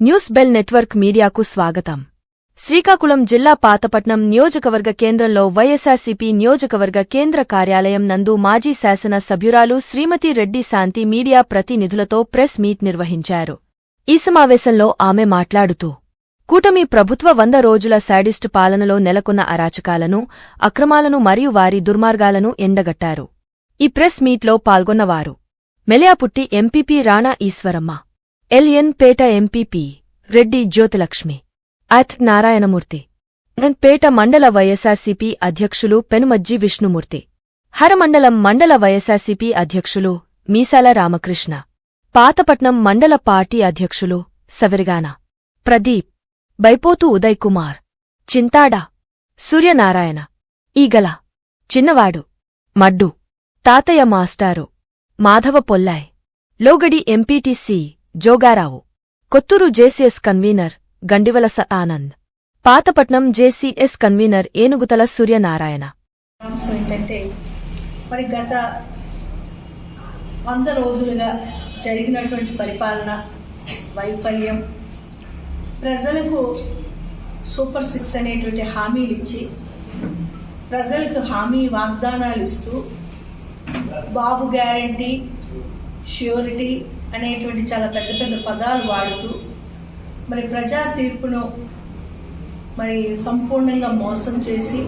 News bell network మీడియాకు స్వాగతం. శ్రీకాకుళం జిల్లా పాతపట్నం నియోజకవర్గ కేంద్రంలో వైఎస్సార్సీపీ నియోజకవర్గ కేంద్ర కార్యాలయం నందు మాజీ శాసన సభ్యురాలు శ్రీమతి రెడ్డి శాంతి మీడియా ప్రతినిధులతో ప్రెస్ మీట్ నిర్వహించారు. ఈ సమావేశంలో ఆమె మాట్లాడుతూ కూటమి ప్రభుత్వ వంద రోజుల శాడిస్ట్ పాలనలో నెలకొన్న అరాచకాలను అక్రమాలను మరియు వారి దుర్మార్గాలను ఎండగట్టారు. ఈ ప్రెస్ మీట్లో పాల్గొన్నవారు. Meliaputti MPP Rana Eswaramma. L N Peta MPP Reddy Jyothilakshmi. అథ్ Narayanamurthy. N Peta మండల వైఎస్ఆర్సీపీ అధ్యక్షులు పెనుమజ్జి విష్ణుమూర్తి. హరమండలం మండల వైఎస్ఆర్సీపీ అధ్యక్షులు మీసాల రామకృష్ణ. పాతపట్నం మండల పార్టీ అధ్యక్షులు సవిరిగాన. ప్రదీప్. బైపోతు ఉదయ్ కుమార్ చింతాడ. సూర్యనారాయణ. ఈగల. చిన్నవాడు. మడ్డు. తాతయ్య మాస్టారు. Madhava పొల్లాయ్. లోగడి MPTC Jogarao. Kothuru JCS convener Gandivalasa Anand. Pathapatnam JCS convener Enugutala Suryanarayana. అంశం ఏంటంటే మరి గత వంద రోజులుగా జరిగినటువంటి పరిపాలన వైఫల్యం ప్రజలకు సూపర్ సిక్స్ అనేటువంటి హామీలు ఇచ్చి ప్రజలకు హామీ వాగ్దానాలు ఇస్తూ బాబు గ్యారంటీ ష్యూరిటీ అనేటువంటి చాలా పెద్ద పెద్ద పదాలు వాడుతూ మరి ప్రజా తీర్పును మరి సంపూర్ణంగా మోసం చేసి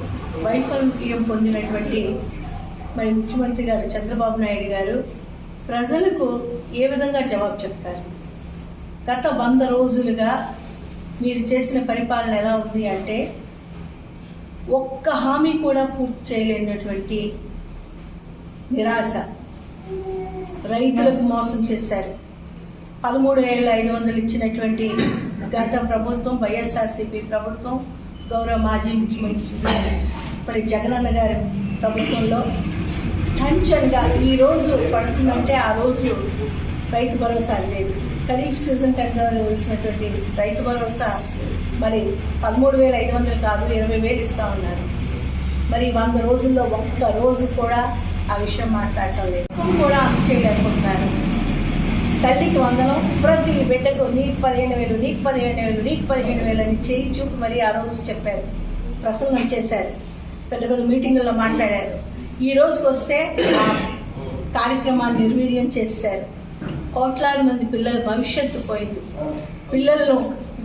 వైఫల్యం పొందినటువంటి మరి ముఖ్యమంత్రి గారు చంద్రబాబు నాయుడు గారు ప్రజలకు ఏ విధంగా జవాబు చెప్తారు? గత వంద రోజులుగా మీరు చేసిన పరిపాలన ఎలా ఉంది అంటే ఒక్క హామీ కూడా పూర్తి చేయలేనటువంటి నిరాశ. రైతులకు మోసం చేశారు. పదమూడు వేల ఐదు వందలు ఇచ్చినటువంటి గత ప్రభుత్వం వైఎస్ఆర్సీపీ ప్రభుత్వం గౌరవ మాజీ ముఖ్యమంత్రి మరి జగనన్న గారి ప్రభుత్వంలో టెన్షన్గా ఈ రోజు పడుతుందంటే ఆ రోజు రైతు భరోసా లేదు. ఖరీఫ్ సీజన్ టైంలో రైతు భరోసా మరి పదమూడు వేల ఐదు వందలు కాదు ఇరవై వేలు ఇస్తా ఉన్నారు. మరి వంద రోజుల్లో ఒక్క రోజు కూడా ఆ విషయం మాట్లాడటం లేదు. కూడా అమలు చేయలేకపోతున్నారు. తల్లికి వందనం ప్రతి బిడ్డకు నీకు పదిహేను వేలు నీకు పదిహేను వేలు నీకు పదిహేను వేలు అని చేయి చూపు మరి ఆ రోజు చెప్పారు. ప్రసంగం చేశారు. పెద్ద పెద్ద మీటింగుల్లో మాట్లాడారు. ఈ రోజుకి వస్తే ఆ కార్యక్రమాన్ని నిర్వీర్యం చేశారు. కోట్లాది మంది పిల్లల భవిష్యత్తు పోయింది. పిల్లలను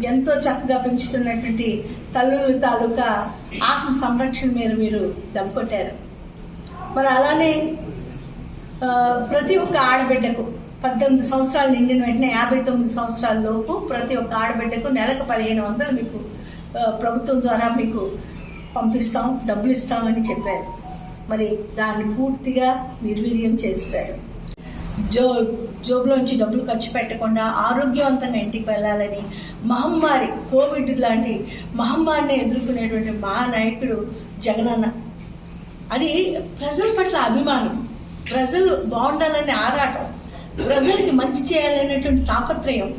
ఎంతో చక్కగా పెంచుతున్నటువంటి తల్లుల తాలూకా ఆత్మ సంరక్షణ మీద మీరు దెబ్బకొట్టారు మరి అలానే ప్రతి ఒక్క ఆడబిడ్డకు పద్దెనిమిది సంవత్సరాలు నిండిన వెంటనే యాభై తొమ్మిది సంవత్సరాల లోపు ప్రతి ఒక్క ఆడబిడ్డకు నెలకు పదిహేను వందలు మీకు ప్రభుత్వం ద్వారా మీకు పంపిస్తాం డబ్బులు ఇస్తామని చెప్పారు. మరి దాన్ని పూర్తిగా నిర్వీర్యం చేశారు. జో జోబులోంచి డబ్బులు ఖర్చు పెట్టకుండా ఆరోగ్యవంతంగా ఇంటికి వెళ్ళాలని మహమ్మారి కోవిడ్ లాంటి మహమ్మారిని ఎదుర్కొనేటువంటి మహానాయకుడు జగనన్న అది ప్రజల పట్ల అభిమానం. ప్రజలు బాగుండాలని ఆరాటం. ప్రజలకి మంచి చేయాలనేటువంటి తాపత్రయం.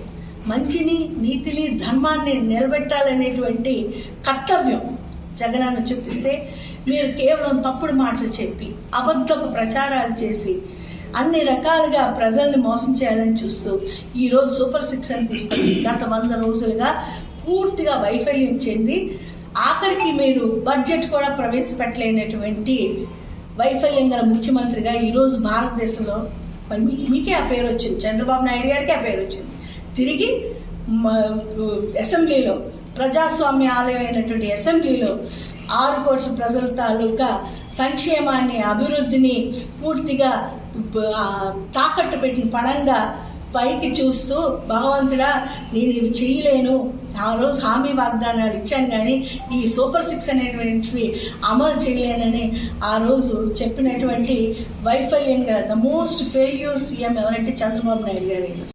మంచిని నీతిని ధర్మాన్ని నిలబెట్టాలనేటువంటి కర్తవ్యం. జగనన్న చూపిస్తే మీరు కేవలం తప్పుడు మాటలు చెప్పి అబద్ధపు ప్రచారాలు చేసి అన్ని రకాలుగా ప్రజల్ని మోసం చేయాలని చూస్తూ ఈరోజు సూపర్ సిక్స్ అని తీసుకుని గత వంద రోజులుగా పూర్తిగా వైఫల్యం చెంది ఆఖరికి మీరు బడ్జెట్ కూడా ప్రవేశపెట్టలేనటువంటి వైఫల్యం గల ముఖ్యమంత్రిగా ఈరోజు భారతదేశంలో మరి మీకే ఆ పేరు వచ్చింది. చంద్రబాబు నాయుడు గారికి ఆ పేరు వచ్చింది. తిరిగి అసెంబ్లీలో ప్రజాస్వామ్య ఆలయం అయినటువంటి అసెంబ్లీలో ఆరు కోట్ల ప్రజల తాలూకా సంక్షేమాన్ని అభివృద్ధిని పూర్తిగా తాకట్టు పెట్టిన పణంగా పైకి చూస్తూ భగవంతుడా నేను ఇవి చేయలేను. ఆ రోజు హామీ వాగ్దానాలు ఇచ్చాను కానీ ఈ సూపర్ సిక్స్ అనేటువంటివి అమలు చేయలేనని ఆ రోజు చెప్పినటువంటి వైఫల్యంగా ద మోస్ట్ ఫెయిల్యూర్ సీఎం ఎవరంటే చంద్రబాబు నాయుడు గారు.